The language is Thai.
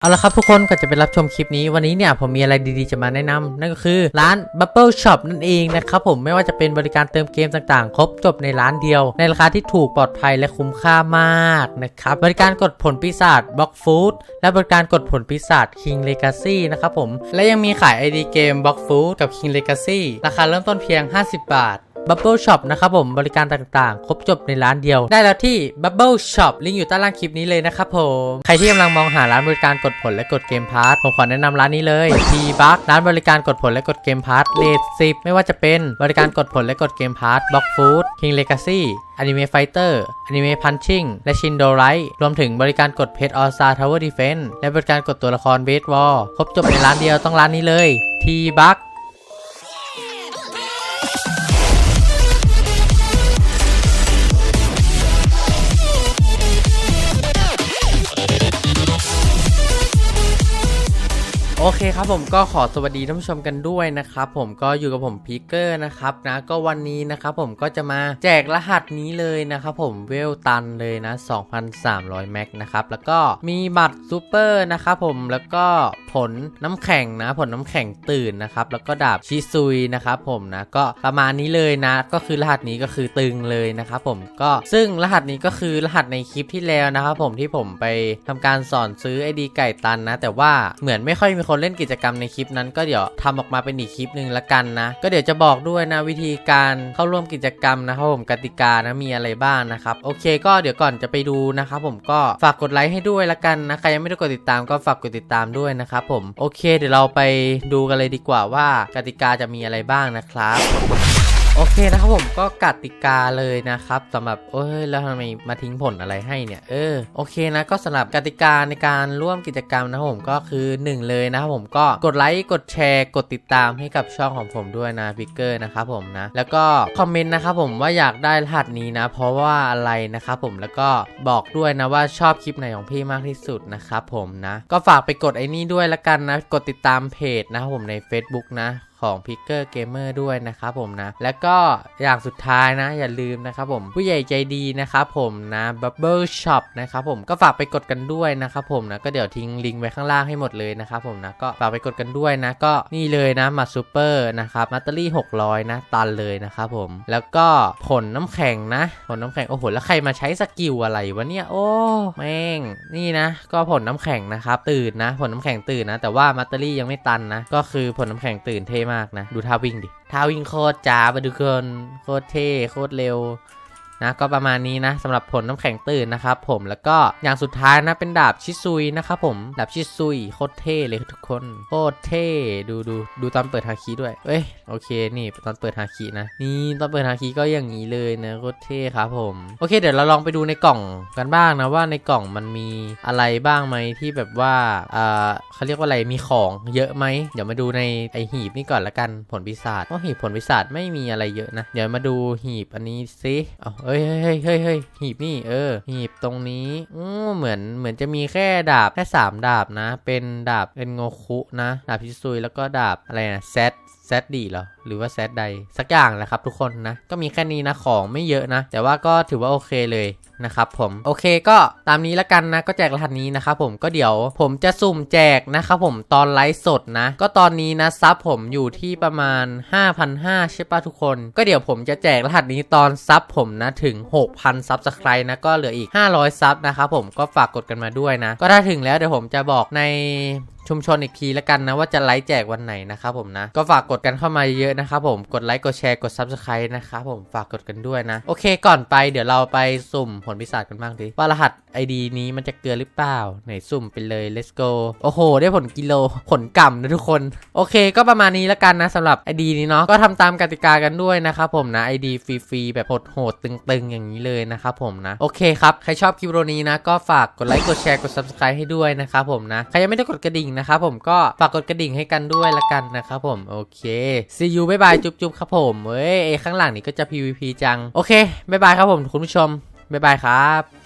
เอาละครับทุกคนก่อนจะไปรับชมคลิปนี้วันนี้เนี่ยผมมีอะไรดีๆจะมาแนะนำนั่นก็คือร้าน Bubble Shop นั่นเองนะครับผมไม่ว่าจะเป็นบริการเติมเกมต่างๆ ครบจบในร้านเดียว ในราคาที่ถูกปลอดภัยและคุ้มค่ามากนะครับบริการกดผลปีศาจ Block Food และบริการกดผลปีศาจ King Legacy นะครับผมและยังมีขาย ID เกม Block Food กับ King Legacy ราคาเริ่มต้นเพียง 50 บาท Bubble Shop นะครับผมบริการต่างๆ ครบจบในร้านเดียว ได้แล้วที่ Bubble Shop ลิงก์อยู่ใต้ล่างคลิปนี้เลยนะครับผมใครที่กำลังมองหาร้านบริการกดผลและกดเกมพาร์ทผมขอแนะนำร้านนี้เลย t b u c k ร้านบริการกดผลและกดเกมพาร์ทเลท10ไม่ว่าจะเป็นบริการกดผลและกดเกมพาร์ท Block Food King Legacy Anime Fighter Anime Punching และ Shindo Light รวมถึงบริการกดเพชร All Star Tower Defense และบริการกดตัวละคร Base War ครบจบในร้านเดียวต้องร้านนี้เลย t b u c โอเคครับผมก็ขอสวัสดีท่านผู้ชมกันด้วยนะครับผมก็อยู่กับผมพีเกอร์นะครับนะก็วันนี้นะครับผมก็จะมาแจกรหัสนี้เลยนะครับผมเวลตันเลยนะ 2,300 แม็กนะครับแล้วก็มีบัตรซูเปอร์นะครับผมแล้วก็ผลน้ำแข็งนะ ผลน้ำแข็งตื่นนะครับแล้วก็ดาบชิซุยนะครับผมนะก็ประมาณนี้เลยนะ ก็คือรหัสนี้ก็คือตึงเลยนะครับผมก็ซึ่งรหัสนี้ก็คือรหัสในคลิปที่แล้วนะครับผมที่ผมไปทำการสอนซื้อไอดีไก่ตันนะ แต่ว่าเหมือนไม่ค่อยมีคนเล่นกิจกรรมในคลิปนั้นก็เดี๋ยวทำออกมาเป็นอีกคลิปหนึ่งละกันนะ ก็เดี๋ยวจะบอกด้วยนะวิธีการเข้าร่วมกิจกรรมนะครับผมกติกานะมีอะไรบ้างนะครับโอเค ก็เดี๋ยวก่อนจะไปดูนะครับผมก็ฝากกดไลค์ให้ด้วยละกันนะใครยังไม่ได้กดติดตามก็ฝากกดติดตามด้วยนะครับผมโอเค เดี๋ยวเราไปดูกันเลยดีกว่าว่ากติกาจะมีอะไรบ้างนะครับ โอเคนะครับผมก็กติกาเลยนะครับสำหรับเอ้ยแล้วทำไมมาทิ้งผลอะไรให้เนี่ยเออโอเคนะก็สำหรับกติกาในการร่วมกิจกรรมนะครับผมก็คือ 1 เลยนะครับผมก็กดไลค์กดแชร์กดติดตามให้กับช่องของผมด้วยนะพิกเกอร์นะครับผมนะแล้วก็คอมเมนต์นะครับผมว่าอยากได้รหัสนี้นะ เพราะว่าอะไรนะครับผมแล้วก็บอกด้วยนะว่าชอบคลิปไหนของพี่มากที่สุดนะครับผมนะก็ฝากไปกดไอ้นี่ด้วยละกันนะกดติดตามเพจนะครับผมใน Facebook นะ ของ p i c k e r Gamer ด้วยนะครับผมนะ แล้วก็อย่างสุดท้ายนะ อย่าลืมนะครับผมผู้ใหญ่ใจดีนะครับผมนะ Bubble Shop นะครับผมก็ฝากไปกดกันด้วยนะครับผมนะ ก็เดี๋ยวทิ้งลิงก์ไว้ข้างล่างให้หมดเลยนะครับผมนะ ก็ฝากไปกดกันด้วยนะ ก็นี่เลยนะมาซูเปอร์นะครับมัตเตอรี่600 นะ ตันเลยนะครับผมแล้วก็ผลน้ำแข็งนะ ผลน้ำแข็งโอ้โหแล้วใครมาใช้สกิลอะไรวะเนี่ยโอ้แม่งนี่นะ ก็ผลน้ำแข็งนะครับตื่นนะ ผลน้ำแข็งตื่นนะ แต่ว่ามัตเตอรี่ยังไม่ตันนะ ก็คือผลน้ำแข็งตื่นเทมากนะ ดูท่าวิ่งดิ ท่าวิ่งโคตรจ้าไปดูคนโคตรเท่ โคตรเร็ว นะก็ประมาณนี้นะสำหรับผลน้ำแข็งตื่นนะครับผมแล้วก็อย่างสุดท้ายนะเป็นดาบชิซุยนะครับผมดาบชิซุยโคตรเท่เลยทุกคนโคตรเท่ดูดูดูตอนเปิดฮาคิด้วยเอ้ยโอเคนี่ตอนเปิดฮาคินะ นี่ตอนเปิดฮาคิก็อย่างนี้เลยนะโคตรเท่ครับผมโอเค เดี๋ยวเราลองไปดูในกล่องกันบ้างนะว่าในกล่องมันมีอะไรบ้างไหมที่แบบว่าเอ่อเขาเรียกว่าอะไรมีของเยอะไหมเดี๋ยวมาดูในไอหีบนี่ก่อนละกันผลปีศาจเพราะหีบผลปีศาจไม่มีอะไรเยอะนะ เดี๋ยวมาดูหีบอันนี้สิเอาเฮ้ยเฮ้ยเฮ้ยเฮ้ยหีบนี่เออ หีบตรงนี้อือเหมือนเหมือนจะมีแค่ดาบแค่สามดาบนะ เป็นดาบเป็นโงคุนะ ดาบพิซุยแล้วก็ดาบอะไรนะเซต แซดดีเหรอ หรือว่าแซดใด สักอย่างแหละครับทุกคนนะ ก็มีแค่นี้นะ ของไม่เยอะนะ แต่ว่าก็ถือว่าโอเคเลยนะครับผมโอเคก็ตามนี้ล้วกันนะก็แจกรหัสนี้นะครับผมก็เดี๋ยวผมจะสุ่มแจกนะครับผมตอนไลฟ์สดนะ ก็ตอนนี้นะซับผมอยู่ที่ประมาณ 5,500ใช่ปะทุกคน ก็เดี๋ยวผมจะแจกรหัสนี้ตอนซับผมนะถึง 6,000ซับสไครต์นะก็เหลืออีก 500ซับนะครับผมก็ฝากกดกันมาด้วยนะ ก็ถ้าถึงแล้วเดี๋ยวผมจะบอกใน ชุมชนอีกทีแล้วกันนะว่าจะไลฟ์แจกวันไหนนะครับผมนะ ก็ฝากกดกันเข้ามาเยอะๆนะครับผมกดไลค์กดแชร์กด Subscribe นะครับผมฝากกดกันด้วยนะ โอเคก่อนไปเดี๋ยวเราไปสุ่มผลพิศาจกันบ้างดีว่ารหัส ID นี้มันจะเกลือหรือเปล่า ไหนสุ่มไปเลย let's go โอ้โห ได้ผลกิโล ผลกล่ำนะทุกคน โอเค ก็ประมาณนี้แล้วกันนะสำหรับ ID นี้เนาะ ก็ทำตามกติกากันด้วยนะครับผมนะ ID ฟรีๆ แบบโหดๆตึงๆ อย่างนี้เลยนะครับผมนะ โอเคครับ ใครชอบคลิปโอนี้นะ ก็ฝากกดไลค์ กดแชร์ กด Subscribe ให้ด้วยนะครับผมนะ ใครยังไม่ได้กดกระดิ่งนะครับผม ก็ฝากกดกระดิ่งให้กันด้วยละกันนะครับผม โอเค see you บ๊ายบายจุ๊บๆ ครับผมเว้ย ข้างหลังนี่ก็จะ PVP จัง โอเคบ๊ายบายครับผมคุณผู้ชมบ๊ายบายครับ